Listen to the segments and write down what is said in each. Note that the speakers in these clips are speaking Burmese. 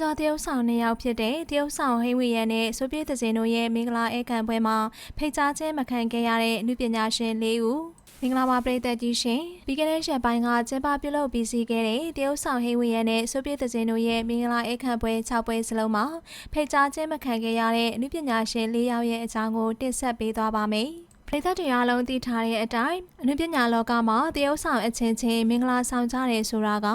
ကျော်တရုတ်ဆောင်နှစ်ယောက်ဖြစ်တဲ့တရုတ်ဆောင်ဟိဝီယန်နဲ့ဆိုဗီယက်သစင်တို့ရဲ့မင်္ဂလာဧကန်ပွဲမှာဖိတ်ကြားခြင်းမခံခဲ့ရတဲ့လူပညာရှင်၄ဦးမင်္ဂလာပါပရိသတ်ကြီးရှင်ပြီးခဲ့တဲ့ရက်ပိုင်းကကျင်းပပြုလုပ်ပြီးစီးခဲ့တဲ့တရုတ်ဆောင်ဟိဝီယန်နဲ့ဆိုဗီယက်သစင်တို့ရဲ့မင်္ဂလာဧကန်ပွဲ6ပွဲစလုံးမှာဖိတ်ကြားခြင်းမခံခဲ့ရတဲ့လူပညာရှင်၄ယောက်ရဲ့အကြောင်းကိုတင်ဆက်ပေးသွားပါမယ် ပရိသတ်တွေအားလုံးသိထားတဲ့အတိုင်းအနုပညာလောကမှာတရုတ်ဆောင်အချင်းချင်းမင်္ဂလာဆောင်ကြတယ်ဆိုတာက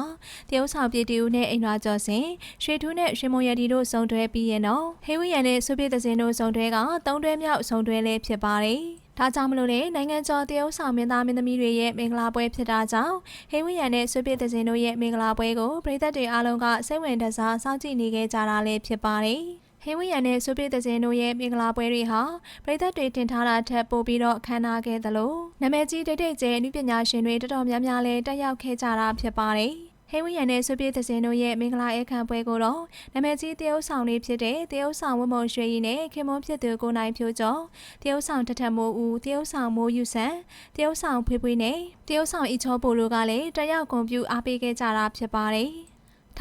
တရုတ်ဆောင်ပြည်တူနဲ့အိမ်တော်ကျော်စင်ရွှေထူးနဲ့ရွှေမုံရတီတို့စုံတွဲပြီးရင်တော့ဟေးဝီယန်နဲ့ဆုပြည့်သစင်တို့စုံတွဲကသုံးတွဲမြောက်စုံတွဲလေးဖြစ်ပါတယ်ဒါကြောင့်မလို့လေနိုင်ငံကျော်တရုတ်ဆောင်မင်းသားမင်းသမီးတွေရဲ့မင်္ဂလာပွဲဖြစ်တာကြောင့်ဟေးဝီယန်နဲ့ဆွေပြည့်သစင်တို့ရဲ့မင်္ဂလာပွဲကိုပြည်သက်တွေအားလုံးကစိတ်ဝင်တစားစောင့်ကြည့်နေခဲ့ကြတာလည်းဖြစ်ပါတယ် ဟင်းဝီယန်နဲ့ဆိုပစ်တဲ့စင်တို့ရဲ့မင်္ဂလာပွဲတွေဟာပြည်သက်တွေတင်ထားတာထက်ပိုပြီးတော့ခမ်းနားခဲ့သလိုနာမည်ကြီးတိတ်တိတ်ကျဲအနုပညာရှင်တွေတော်တော်များများလည်းတက်ရောက်ခဲ့ကြတာဖြစ်ပါတယ်ဟေးဝီယန်နဲ့ဆွေပြည့်သစင်တို့ရဲ့မင်္ဂလာအခမ်းပွဲကိုတော့နာမည်ကြီးတရုတ်ဆောင်လေးဖြစ်တဲ့တရုတ်ဆောင်ဝမုံရွှေရီနဲ့ခင်မွန်းဖြစ်သူကိုနိုင်ဖြိုးကျော်တရုတ်ဆောင်ထထမိုးဦးတရုတ်ဆောင်မိုးယူဆန်တရုတ်ဆောင်ဖွေးဖွေးနဲ့တရုတ်ဆောင်အီချောပိုလိုကလည်းတက်ရောက်ကွန်ပျူအားပေးခဲ့ကြတာဖြစ်ပါတယ်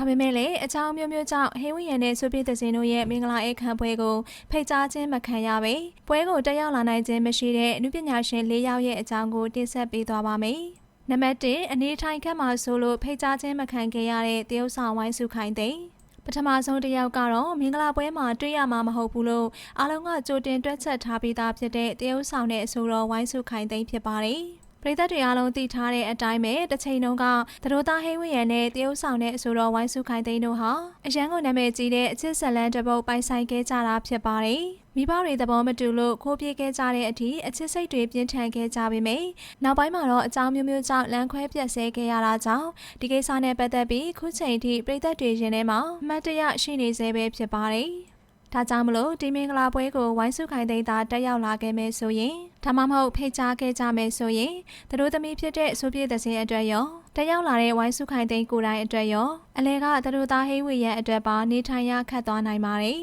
ဒါပေမဲ့လည်းအကြောင်းမျိုးမျိုးကြောင့်ဟေးဝီယန်နဲ့ဆွေပြည့်သစင်တို့ရဲ့မင်္ဂလာအခမ်းပွဲကိုဖိတ်ကြားခြင်းမခံရပေပွဲကိုတက်ရောက်လာနိုင်ခြင်းမရှိတဲ့အမှုပညာရှင်၄ယောက်ရဲ့အကြောင်းကိုတင်ဆက်ပေးသွားပါမယ်။နံပါတ်1အနေထိုင်ခန့်မှာဆိုလို့ဖိတ်ကြားခြင်းမခံခဲ့ရတဲ့တရုတ်ဆောင်ဝိုင်းစုခိုင်သိန်းပထမဆုံးတစ်ယောက်ကတော့မင်္ဂလာပွဲမှာတွေ့ရမှာမဟုတ်ဘူးလို့အားလုံးကကြိုတင်တွက်ချက်ထားပြီးသားဖြစ်တဲ့တရုတ်ဆောင်တဲ့အဆိုတော်ဝိုင်းစုခိုင်သိန်းဖြစ်ပါတယ်။ ပရိသတ်တွေအားလုံးသိထားတဲ့အတိုင်းပဲတစ်ချိန်တုန်းကသတို့သားဟိဝရန်နဲ့တရုတ်ဆောင်တဲ့အဆိုတော်ဝိုင်းစုခိုင်သိန်းတို့ဟာအရန်ကိုနာမည်ကြီးတဲ့အချစ်ဇလန်တပုတ်ပိုင်ဆိုင်ခဲ့ကြတာဖြစ်ပါတယ်။မိဘတွေသဘောမတူလို့ခိုးပြေးခဲ့ကြတဲ့အထိအချစ်စိတ်တွေပြင်းထန်ခဲ့ကြပေမယ့်နောက်ပိုင်းမှာတော့အကြောင်းမျိုးမျိုးကြောင့်လမ်းခွဲပြတ်ဆဲခဲ့ရတာကြောင့်ဒီကိစ္စနဲ့ပတ်သက်ပြီးခုချိန်ထိပရိသတ်တွေရင်ထဲမှာအမှတ်တရရှိနေသေးပဲဖြစ်ပါတယ်။ ဒါကြောင့်မလို့ဒီမင်္ဂလာပွဲကိုဝိုင်းစုခိုင်သိန်းသာတက်ရောက်လာခဲ့မယ်ဆိုရင်ဒါမှမဟုတ်ဖိတ်ကြားခဲ့ကြမယ်ဆိုရင်သူတို့သမီးဖြစ်တဲ့ဆိုပြည့်သစင်းအတွက်ရောတက်ရောက်လာတဲ့ဝိုင်းစုခိုင်သိန်းကိုယ်တိုင်အတွက်ရောအလဲကသူတို့သားဟိဝေရဲ့အတွက်ပါနေထိုင်ရခတ်သွားနိုင်ပါတယ်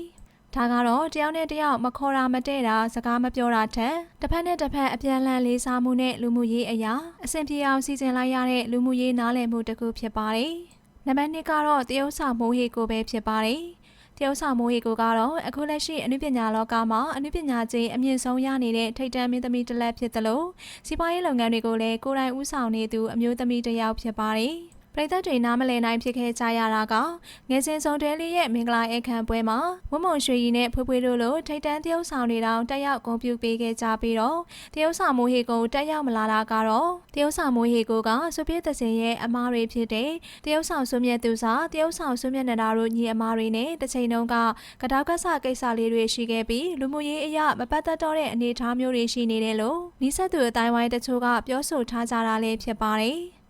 ဒါကတော့တယောက်နဲ့တယောက်မခေါ်တာမတဲ့တာစကားမပြောတာထက်တစ်ဖက်နဲ့တစ်ဖက်အပြန်အလှန်လေးစားမှုနဲ့လူမှုရေးအရာအဆင်ပြေအောင်စီစဉ်လိုက်ရတဲ့လူမှုရေးနားလည်မှုတစ်ခုဖြစ်ပါတယ်။နံပါတ်2ကတော့တရုတ်ဆောင်မိုးဟေကိုပဲဖြစ်ပါတယ်။ တရုတ်ဆောင်မိုးဟီကိုကတော့အခုလက်ရှိအနုပညာလောကမှာအနုပညာကြီးအမြင့်ဆုံးရနေတဲ့ထိပ်တန်းမင်းသမီးတစ်လက်ဖြစ်သလိုစီးပွားရေးလုပ်ငန်းတွေကိုလည်းကိုယ်တိုင်ဦးဆောင်နေသူအမျိုးသမီးတစ်ယောက်ဖြစ်ပါတယ်။ ပရိသတ်တွေနားမလည်နိုင်ဖြစ်ခဲ့ကြရတာကငယ်စဉ်ဆုံးတဲလေးရဲ့မင်္ဂလာအခမ်းပွဲမှာဝမုံရွှေရီနဲ့ဖွေးဖွေးတို့လိုထိတ်တန်းတရုတ်ဆောင်တွေတောင်တက်ရောက်ဂုဏ်ပြုပေးခဲ့ကြပြီးတော့တရုတ်ဆောင်မိုးဟေကိုတက်ရောက်မလာတာကတော့တရုတ်ဆောင်မိုးဟေကိုကဆွပြည့်သစင်ရဲ့အမားတွေဖြစ်တဲ့တရုတ်ဆောင်ဆွမြတ်သူစာတရုတ်ဆောင်ဆွမြတ်နတာတို့ညီအမားတွေနဲ့တစ်ချိန်တုန်းကကတောက်ကဆကိစ္စလေးတွေရှိခဲ့ပြီးလူမှုရေးအရာမပတ်သက်တော့တဲ့အနေအထားမျိုးတွေရှိနေတယ်လို့နီးစပ်သူအတိုင်းဝိုင်းတချို့ကပြောဆိုထားကြတာလည်းဖြစ်ပါတယ်။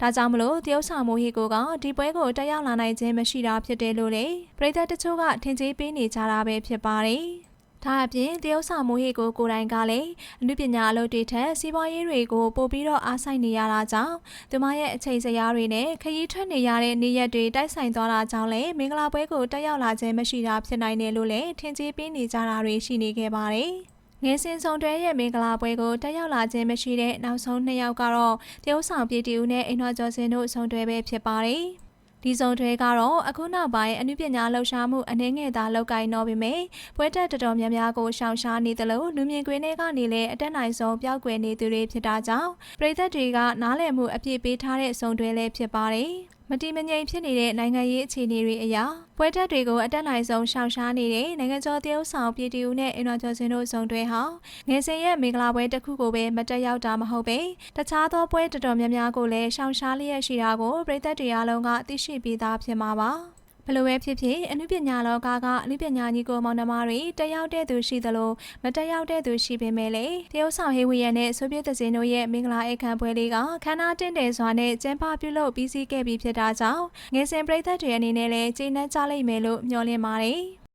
ဒါကြောင့်မလို့တရုတ်ဆောင်မိုးဟီကိုကဒီပွဲကိုတက်ရောက်လာနိုင်ခြင်းမရှိတာဖြစ်တယ်လို့လေပြည်သက်တချို့ကထင်ကြီးပေးနေကြတာပဲဖြစ်ပါတယ်။ဒါအပြင်တရုတ်ဆောင်မိုးဟီကိုကိုယ်တိုင်ကလည်းအနုပညာအလုပ်တွေထက်စီးပွားရေးတွေကိုပို့ပြီးတော့အားဆိုင်နေရတာကြောင့်သူမရဲ့အချိန်စရာတွေနဲ့ခရီးထွက်နေရတဲ့နေ့ရက်တွေတိုက်ဆိုင်သွားတာကြောင့်လည်းမင်္ဂလာပွဲကိုတက်ရောက်လာခြင်းမရှိတာဖြစ်နိုင်တယ်လို့လည်းထင်ကြီးပေးနေကြတာတွေရှိနေခဲ့ပါတယ်။ ငယ်စဉ်ဆောင်တွဲရဲ့မင်္ဂလာပွဲကိုတက်ရောက်လာခြင်းမရှိတဲ့နောက်ဆုံးနှစ်ယောက်ကတော့တရုတ်ဆောင်ပြည်တီဦးနဲ့အိမ်တော်ကျော်စင်တို့ဆောင်တွဲပဲဖြစ်ပါတယ်။ဒီစုံတွဲကတော့အခုနောက်ပိုင်းအနုပညာလှူရှားမှုအနှဲငယ်သာလောက်ကိုင်းတော့ပေမဲ့ပွဲတက်တော်တော်များများကိုရှောင်ရှားနေသလိုလူမြင်ကွင်းတွေကနေလည်းအတက်နိုင်ဆုံးပျောက်ကွယ်နေသူတွေဖြစ်တာကြောင့်ပြည်သက်တွေကနားလည်မှုအပြည့်ပေးထားတဲ့စုံတွဲလည်းဖြစ်ပါတယ်။ မတိမငြိမ်ဖြစ်နေတဲ့နိုင်ငံရေးအခြေအနေတွေအရာပွဲတက်တွေကိုအတက်နိုင်ဆုံးရှောင်ရှားနေတဲ့နိုင်ငံကျော်တရုတ်ဆောင်ပြည်တီဦးနဲ့အင်တော်ကျော်စင်တို့စုံတွဲဟာငယ်စဉ်ရဲ့မင်္ဂလာပွဲတစ်ခုကိုပဲမတက်ရောက်တာမဟုတ်ပဲတခြားသောပွဲတော်တော်များများကိုလည်းရှောင်ရှားလျက်ရှိတာကိုပြည်သက်တွေအားလုံးကသိရှိပြီးသားဖြစ်မှာပါ။ ဘလို့ပဲဖြစ်ဖြစ်အနုပညာလောကကအနုပညာညီကိုမောင်နှမတွေတက်ရောက်တဲ့သူရှိသလိုမတက်ရောက်တဲ့သူရှိပေမဲ့လေတရုတ်ဆောင်ဟေးဝီယန်နဲ့ဆိုဗီယက်သစင်တို့ရဲ့မင်္ဂလာအခမ်းပွဲလေးကခမ်းနားတင့်တယ်စွာနဲ့ကျင်းပပြုလုပ်ပြီးစီးခဲ့ပြီးဖြစ်တာကြောင့်ငယ်စဉ်ပရိသတ်တွေအနေနဲ့လည်းကျေနပ်ကြလိမ့်မယ်လို့မျှော်လင့်ပါတယ်။